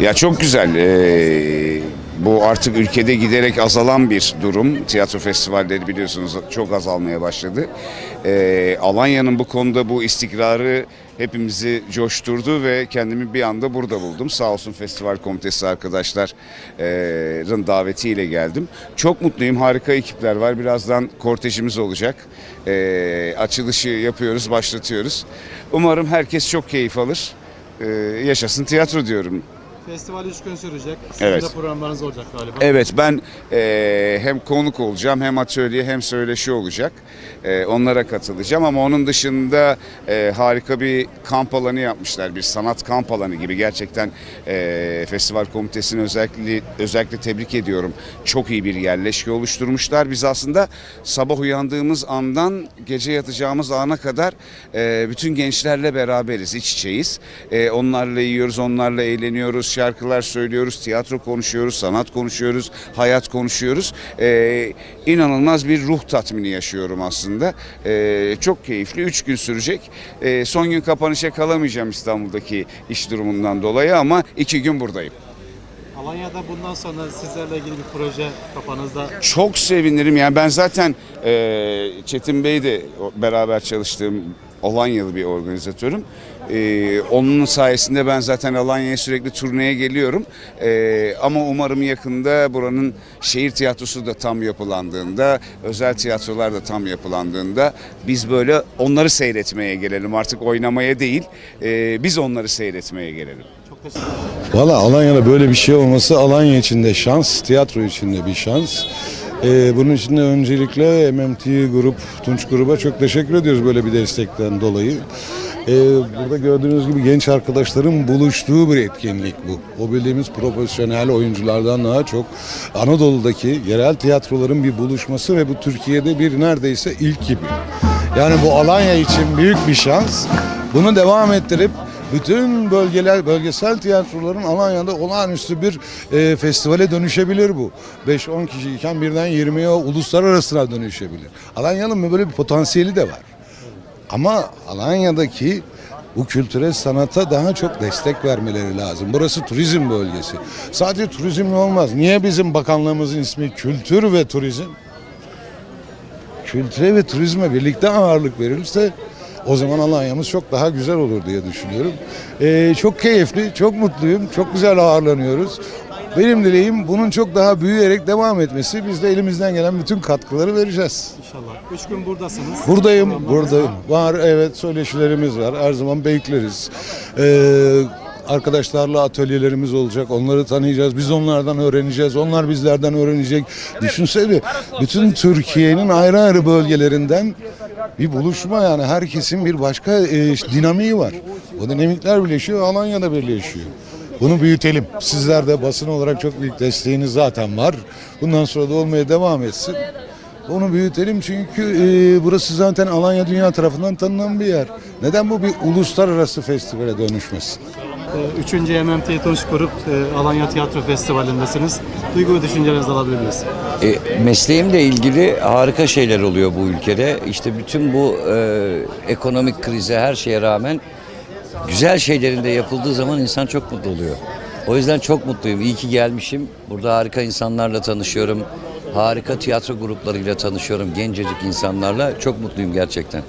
Ya çok güzel. Ee, bu artık ülkede giderek azalan bir durum. Tiyatro festivalleri biliyorsunuz çok azalmaya başladı. Ee, Alanya'nın bu konuda bu istikrarı hepimizi coşturdu ve kendimi bir anda burada buldum. Sağ olsun festival komitesi arkadaşların davetiyle geldim. Çok mutluyum. Harika ekipler var. Birazdan kortejimiz olacak. Ee, açılışı yapıyoruz, başlatıyoruz. Umarım herkes çok keyif alır. Yaşasın tiyatro diyorum. Festival 3 gün sürecek. Sizin Evet. de programlarınız olacak galiba. Evet ben eee, hem konuk olacağım hem atölye hem söyleşi olacak. Eee, onlara katılacağım ama onun dışında eee, harika bir kamp alanı yapmışlar. Bir sanat kamp alanı gibi gerçekten eee, festival komitesini özellikle özellikle tebrik ediyorum. Çok iyi bir yerleşke oluşturmuşlar. Biz aslında sabah uyandığımız andan gece yatacağımız ana kadar eee, bütün gençlerle beraberiz, iç içeyiz. Eee, onlarla yiyoruz, onlarla eğleniyoruz, şarkılar söylüyoruz, tiyatro konuşuyoruz, sanat konuşuyoruz, hayat konuşuyoruz. Eee inanılmaz bir ruh tatmini yaşıyorum aslında. Eee, çok keyifli, üç gün sürecek. Eee, son gün kapanışa kalamayacağım İstanbul'daki iş durumundan dolayı ama iki gün buradayım. Alanya'da bundan sonra sizlerle ilgili bir proje kafanızda. Çok sevinirim. Yani ben zaten e, Çetin Bey de o- beraber çalıştığım Alanyalı bir organizatörüm. E, onun sayesinde ben zaten Alanya'ya sürekli turneye geliyorum. E, ama umarım yakında buranın şehir tiyatrosu da tam yapılandığında, özel tiyatrolar da tam yapılandığında biz böyle onları seyretmeye gelelim. Artık oynamaya değil, e, biz onları seyretmeye gelelim. Valla Alanya'da böyle bir şey olması Alanya için de şans, tiyatro için de bir şans. Ee, bunun için de öncelikle MMT Grup, Tunç Grup'a çok teşekkür ediyoruz böyle bir destekten dolayı. Ee, burada gördüğünüz gibi genç arkadaşların buluştuğu bir etkinlik bu. O bildiğimiz profesyonel oyunculardan daha çok Anadolu'daki yerel tiyatroların bir buluşması ve bu Türkiye'de bir neredeyse ilk gibi. Yani bu Alanya için büyük bir şans. Bunu devam ettirip bütün bölgeler, bölgesel tiyatroların Alanya'da olağanüstü bir e, festivale dönüşebilir bu. 5-10 kişiyken birden 20'ye uluslararasına dönüşebilir. Alanya'nın böyle bir potansiyeli de var. Ama Alanya'daki bu kültürel sanata daha çok destek vermeleri lazım. Burası turizm bölgesi. Sadece turizmle olmaz. Niye bizim bakanlığımızın ismi Kültür ve Turizm? Kültüre ve turizme birlikte ağırlık verilirse o zaman Alanya'mız çok daha güzel olur diye düşünüyorum. Ee, çok keyifli, çok mutluyum, çok güzel ağırlanıyoruz. Benim dileğim bunun çok daha büyüyerek devam etmesi. Biz de elimizden gelen bütün katkıları vereceğiz. İnşallah. 3 gün buradasınız. Buradayım, buradayım. Var evet söyleşilerimiz var. Her zaman bekleriz. Ee, arkadaşlarla atölyelerimiz olacak. Onları tanıyacağız. Biz onlardan öğreneceğiz. Onlar bizlerden öğrenecek. Düşünsene bütün Türkiye'nin ayrı ayrı bölgelerinden bir buluşma yani herkesin bir başka e, dinamiği var. O dinamikler birleşiyor, Alanya'da birleşiyor. Bunu büyütelim. Sizler de basın olarak çok büyük desteğiniz zaten var. Bundan sonra da olmaya devam etsin. Onu büyütelim çünkü e, burası zaten Alanya dünya tarafından tanınan bir yer. Neden bu bir uluslararası festivale dönüşmesin? 3. MMT Tunç Grup e, Alanya Tiyatro Festivali'ndesiniz. Duygu ve düşüncelerinizi alabilir miyiz? E, mesleğimle ilgili harika şeyler oluyor bu ülkede. İşte bütün bu e, ekonomik krize her şeye rağmen güzel şeylerin de yapıldığı zaman insan çok mutlu oluyor. O yüzden çok mutluyum. İyi ki gelmişim. Burada harika insanlarla tanışıyorum. Harika tiyatro gruplarıyla tanışıyorum. Gencecik insanlarla. Çok mutluyum gerçekten.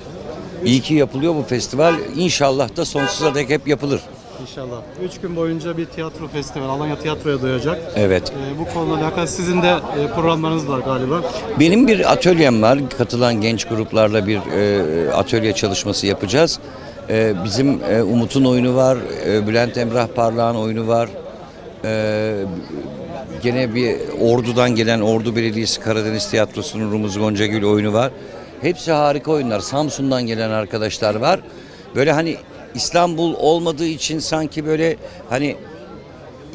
İyi ki yapılıyor bu festival. İnşallah da sonsuza dek hep yapılır. İnşallah. 3 gün boyunca bir tiyatro festivali Alanya Tiyatro'ya doyacak. Evet. E, bu konuyla alakalı sizin de e, programlarınız var galiba. Benim bir atölyem var. Katılan genç gruplarla bir e, atölye çalışması yapacağız. E, bizim e, Umut'un oyunu var. E, Bülent Emrah Parlağan oyunu var. E, gene bir Ordu'dan gelen Ordu Belediyesi Karadeniz Tiyatrosu'nun Rumuz Goncagül oyunu var. Hepsi harika oyunlar. Samsun'dan gelen arkadaşlar var. Böyle hani İstanbul olmadığı için sanki böyle hani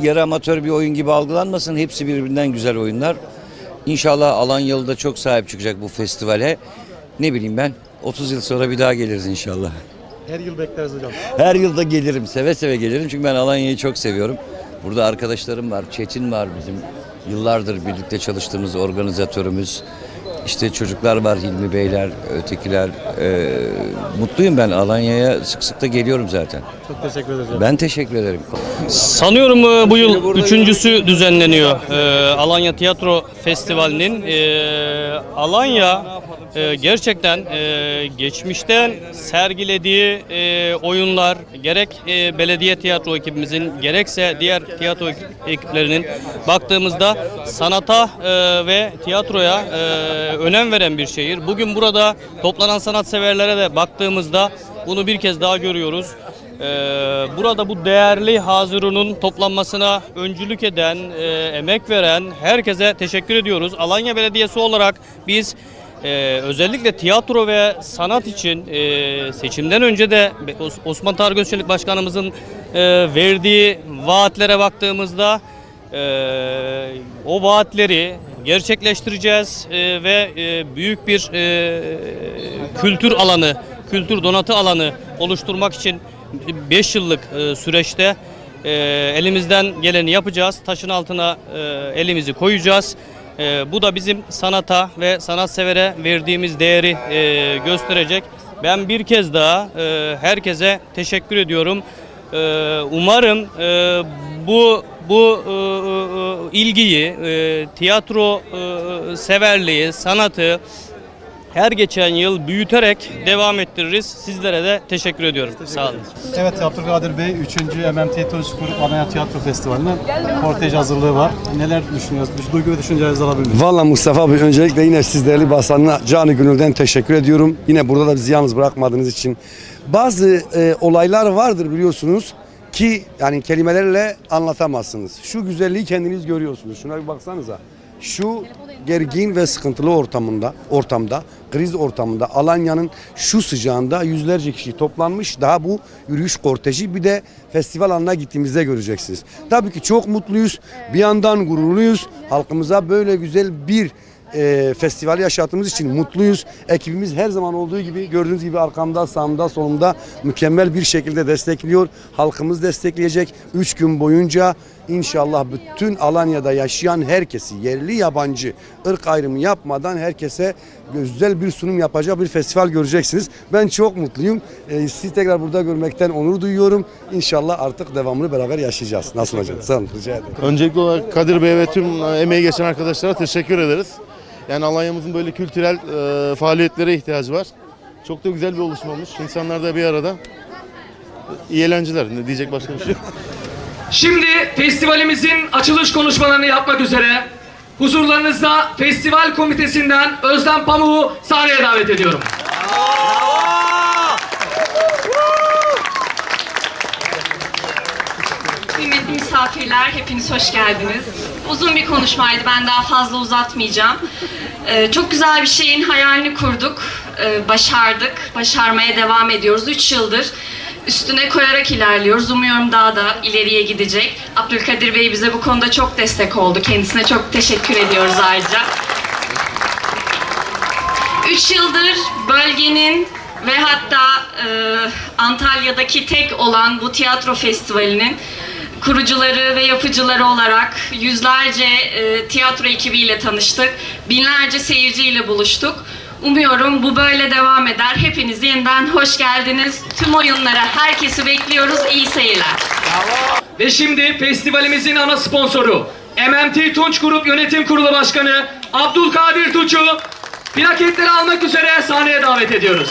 yarı amatör bir oyun gibi algılanmasın. Hepsi birbirinden güzel oyunlar. İnşallah Alanyalı da çok sahip çıkacak bu festivale. Ne bileyim ben 30 yıl sonra bir daha geliriz inşallah. Her yıl bekleriz hocam. Her yılda gelirim, seve seve gelirim çünkü ben Alanya'yı çok seviyorum. Burada arkadaşlarım var, Çetin var bizim yıllardır birlikte çalıştığımız organizatörümüz. işte çocuklar var Hilmi Beyler, ötekiler. E, mutluyum ben Alanya'ya sık sık da geliyorum zaten. Çok teşekkür ederiz. Ben teşekkür ederim. Sanıyorum e, bu yıl üçüncüsü düzenleniyor e, Alanya Tiyatro Festivali'nin. E, Alanya e, gerçekten e, geçmişten sergilediği e, oyunlar gerek e, belediye tiyatro ekibimizin gerekse diğer tiyatro ekiplerinin baktığımızda sanata e, ve tiyatroya e, önem veren bir şehir. Bugün burada toplanan sanatseverlere de baktığımızda bunu bir kez daha görüyoruz. Ee, burada bu değerli hazırunun toplanmasına öncülük eden, e, emek veren herkese teşekkür ediyoruz. Alanya Belediyesi olarak biz e, özellikle tiyatro ve sanat için e, seçimden önce de Os- Osman Tarık Özçelik Başkanımızın e, verdiği vaatlere baktığımızda e, o vaatleri gerçekleştireceğiz e, ve e, büyük bir e, kültür alanı, kültür donatı alanı oluşturmak için 5 yıllık e, süreçte e, elimizden geleni yapacağız. Taşın altına e, elimizi koyacağız. E, bu da bizim sanata ve sanatsevere verdiğimiz değeri e, gösterecek. Ben bir kez daha e, herkese teşekkür ediyorum. E, umarım e, bu bu e, e, ilgiyi, e, tiyatro e, severliği, sanatı her geçen yıl büyüterek devam ettiririz. Sizlere de teşekkür ediyorum. Sağ olun. Evet Abdülkadir Bey 3. MMT Grup Alanya Tiyatro Festivali'nin kortej hazırlığı var. Neler düşünüyorsunuz? Duygu ve düşüncelerinizi alabilir miyim? Valla Mustafa abi öncelikle yine siz değerli basınına canı gönülden teşekkür ediyorum. Yine burada da bizi yalnız bırakmadığınız için. Bazı e, olaylar vardır biliyorsunuz ki yani kelimelerle anlatamazsınız. Şu güzelliği kendiniz görüyorsunuz. Şuna bir baksanıza. Şu gergin ve sıkıntılı ortamında, ortamda, kriz ortamında Alanya'nın şu sıcağında yüzlerce kişi toplanmış. Daha bu yürüyüş korteji bir de festival alanına gittiğimizde göreceksiniz. Tabii ki çok mutluyuz. Bir yandan gururluyuz. Halkımıza böyle güzel bir e, festival yaşattığımız için mutluyuz. Ekibimiz her zaman olduğu gibi gördüğünüz gibi arkamda, sağımda, solumda mükemmel bir şekilde destekliyor. Halkımız destekleyecek. Üç gün boyunca inşallah bütün Alanya'da yaşayan herkesi, yerli yabancı, ırk ayrımı yapmadan herkese güzel bir sunum yapacak bir festival göreceksiniz. Ben çok mutluyum. E, sizi tekrar burada görmekten onur duyuyorum. İnşallah artık devamını beraber yaşayacağız. Nasıl hocam? Sağ olun. Rica ederim. Öncelikli olarak Kadir Bey ve tüm e, emeği geçen arkadaşlara teşekkür ederiz. Yani Alanya'mızın böyle kültürel e, faaliyetlere ihtiyacı var. Çok da güzel bir oluşum olmuş. İnsanlar da bir arada. İyi eğlenceler. Ne diyecek başka bir şey yok. Şimdi festivalimizin açılış konuşmalarını yapmak üzere huzurlarınızda festival komitesinden Özlem Pamuk'u sahneye davet ediyorum. Kıymetli misafirler, hepiniz hoş geldiniz. Uzun bir konuşmaydı, ben daha fazla uzatmayacağım. Ee, çok güzel bir şeyin hayalini kurduk, ee, başardık, başarmaya devam ediyoruz. Üç yıldır üstüne koyarak ilerliyoruz. Umuyorum daha da ileriye gidecek. Abdülkadir Bey bize bu konuda çok destek oldu. Kendisine çok teşekkür ediyoruz ayrıca. Üç yıldır bölgenin ve hatta e, Antalya'daki tek olan bu tiyatro festivalinin kurucuları ve yapıcıları olarak yüzlerce e, tiyatro ekibiyle tanıştık. Binlerce seyirciyle buluştuk. Umuyorum bu böyle devam eder. Hepiniz yeniden hoş geldiniz. Tüm oyunlara herkesi bekliyoruz. İyi seyirler. Ve şimdi festivalimizin ana sponsoru MMT Tunç Grup Yönetim Kurulu Başkanı Abdülkadir Tuç'u plaketleri almak üzere sahneye davet ediyoruz.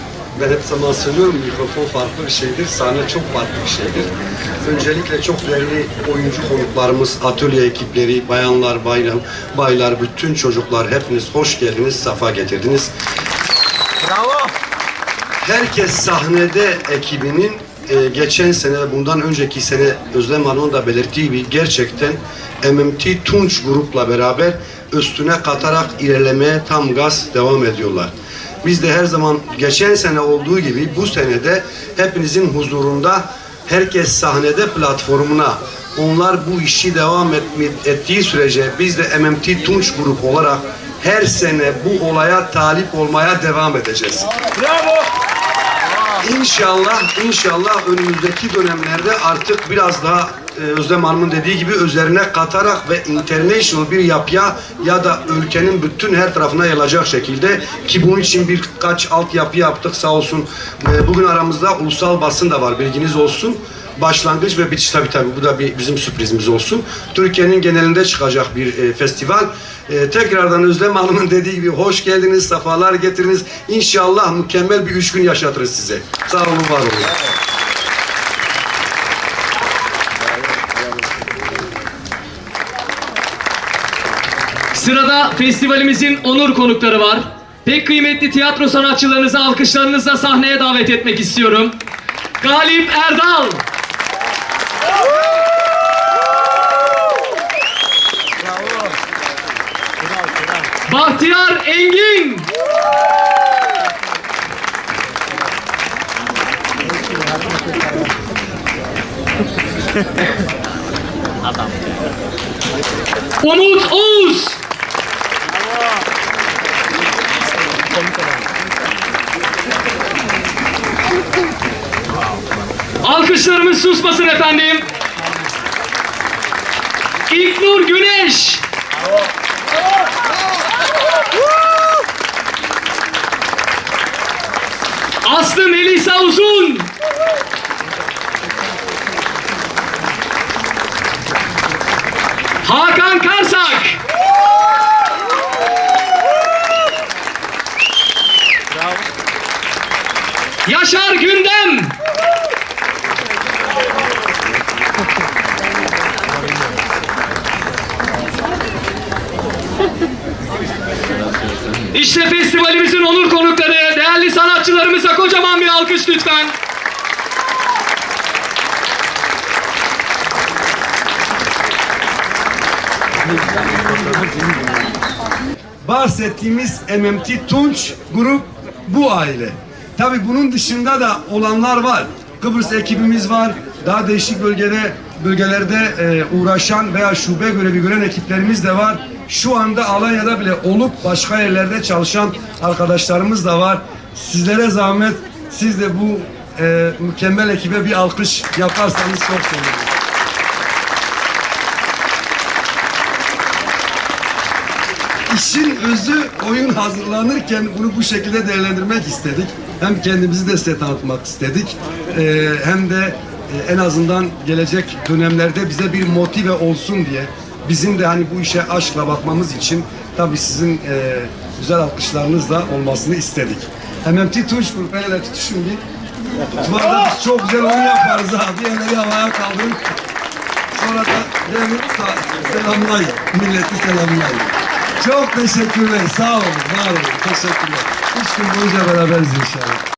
ben hep zaman söylüyorum mikrofon farklı bir şeydir, sahne çok farklı bir şeydir. Öncelikle çok değerli oyuncu konuklarımız, atölye ekipleri, bayanlar, bayram, baylar, bütün çocuklar hepiniz hoş geldiniz, safa getirdiniz. Bravo. Herkes sahnede ekibinin e, geçen sene ve bundan önceki sene Özlem Hanım'ın da belirttiği gibi gerçekten MMT Tunç grupla beraber üstüne katarak ilerlemeye tam gaz devam ediyorlar. Biz de her zaman geçen sene olduğu gibi bu senede hepinizin huzurunda herkes sahnede platformuna onlar bu işi devam etme- ettiği sürece biz de MMT Tunç Grup olarak her sene bu olaya talip olmaya devam edeceğiz. İnşallah, inşallah önümüzdeki dönemlerde artık biraz daha Özlem Hanım'ın dediği gibi üzerine katarak ve international bir yapıya ya da ülkenin bütün her tarafına yayılacak şekilde ki bunun için birkaç altyapı yaptık sağ olsun. E, bugün aramızda ulusal basın da var bilginiz olsun. Başlangıç ve bitiş tabii tabii bu da bir bizim sürprizimiz olsun. Türkiye'nin genelinde çıkacak bir e, festival. E, tekrardan Özlem Hanım'ın dediği gibi hoş geldiniz, sefalar getiriniz. İnşallah mükemmel bir üç gün yaşatırız size. Sağ olun, var olun. Sırada festivalimizin onur konukları var. Pek kıymetli tiyatro sanatçılarınızı alkışlarınızla sahneye davet etmek istiyorum. Galip Erdal. Bahtiyar Engin. Susmasın efendim. İlknur Güneş. İşte festivalimizin onur konukları, değerli sanatçılarımıza kocaman bir alkış lütfen. Bahsettiğimiz MMT Tunç grup bu aile. Tabi bunun dışında da olanlar var. Kıbrıs ekibimiz var. Daha değişik bölgede bölgelerde e, uğraşan veya şube görevi gören ekiplerimiz de var. Şu anda Alanya'da bile olup başka yerlerde çalışan arkadaşlarımız da var. Sizlere zahmet siz de bu e, mükemmel ekibe bir alkış yaparsanız çok sevinirim. İşin özü oyun hazırlanırken bunu bu şekilde değerlendirmek istedik. Hem kendimizi de size tanıtmak istedik. Ee, hem de e, en azından gelecek dönemlerde bize bir motive olsun diye bizim de hani bu işe aşkla bakmamız için tabii sizin e, güzel alkışlarınızla olmasını istedik. Grup el ele tutuşun bir. Arada biz çok güzel oyun yaparız abi. Elleri havaya kaldırın. Sonra da sa- selamlayın. Milleti selamlayın. Çok teşekkürler. Sağ olun. Var olun. Teşekkürler. Üç gün boyunca beraberiz inşallah.